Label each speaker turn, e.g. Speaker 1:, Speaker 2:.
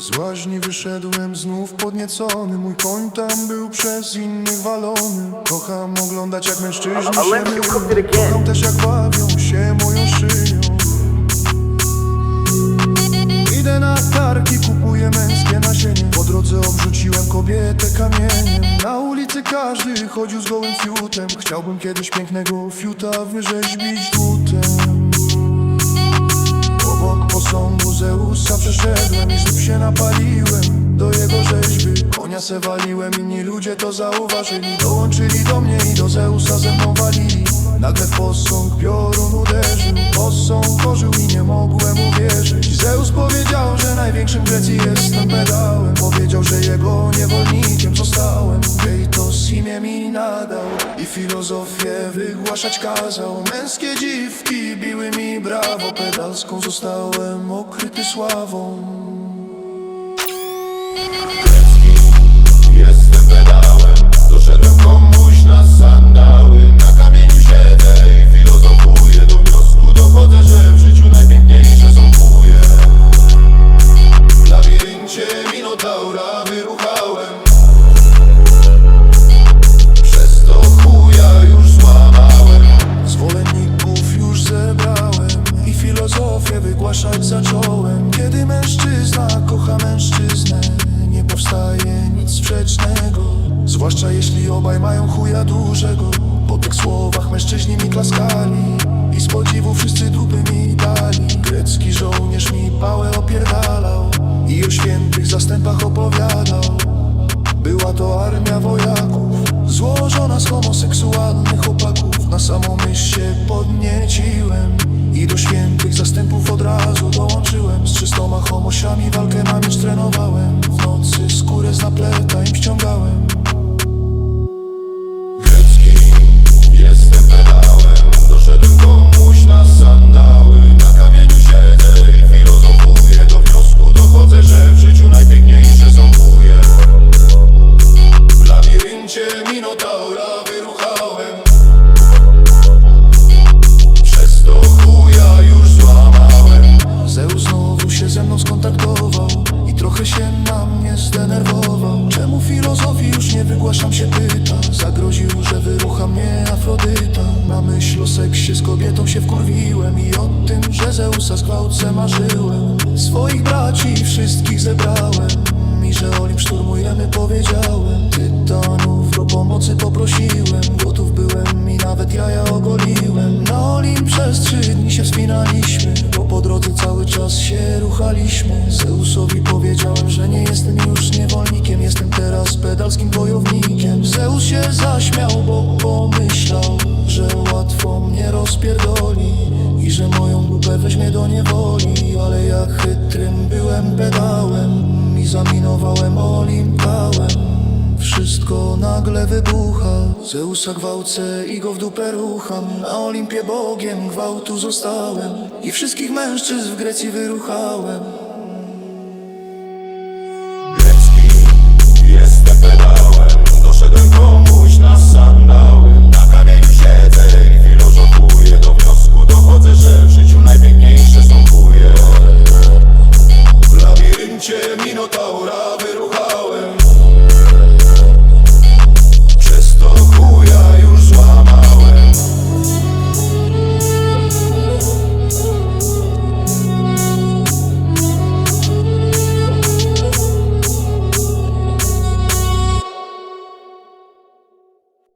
Speaker 1: Z łaźni wyszedłem znów podniecony Mój koń tam był przez innych walony. Kocham oglądać jak mężczyźni się myją. Kocham też jak bawią się moją szyją. Idę na targi, kupuję męskie nasienie. Po drodze obrzuciłem kobietę kamieniem. Na ulicy każdy chodził z gołym fiutem. Chciałbym kiedyś pięknego fiuta wyrzeźbić dłutem się napaliłem Do jego rzeźby. Konia se waliłem Inni ludzie to zauważyli. Dołączyli do mnie i do Zeusa ze mną walili. Nagle posąg piorun uderzył. Posąg ożył i nie mogłem uwierzyć. Zeus powiedział, że największym Grecji jestem pedałem Powiedział, że jego niewolnikiem zostałem. Kejtos imię mi nadał I filozofię wygłaszać kazał. Męskie dziwki biły mi brawo. Pedalską zostałem okryty sławą zacząłem. Kiedy mężczyzna kocha mężczyznę nic sprzecznego. Zwłaszcza jeśli obaj mają chuja dużego. Po tych słowach mężczyźni mi klaskali I z podziwu wszyscy dupy mi dali. Grecki żołnierz mi pałę opierdalał I o świętych zastępach opowiadał. Była to armia wojaków Złożona z homoseksualnych chłopaków. Na samą myśl się podnieciłem I do świętych zastępów się na mnie zdenerwował. Czemu filozofii już nie wygłaszam się pyta? Zagroził, że wyrucha mnie Afrodyta. Na myśl o seksie z kobietą się wkurwiłem I o tym, że Zeusa zgwałcę marzyłem. Swoich braci wszystkich zebrałem I że Olimp szturmujemy powiedziałem. Tytanów o pomocy poprosiłem Gotów byłem i nawet jaja ogoliłem. Na Olimp przez trzy dni się wspinaliśmy czas się ruchaliśmy. Zeusowi powiedziałem, że nie jestem już niewolnikiem. Jestem teraz pedalskim wojownikiem. Zeus się zaśmiał, bo pomyślał Że łatwo mnie rozpierdoli I że moją dupę weźmie do niewoli. Ale ja chytrym byłem pedałem I zaminowałem Olimpałem wszystko nagle wybucha Zeusa gwałcę i go w dupę rucham Na Olimpie Bogiem gwałtu zostałem. I wszystkich mężczyzn w Grecji wyruchałem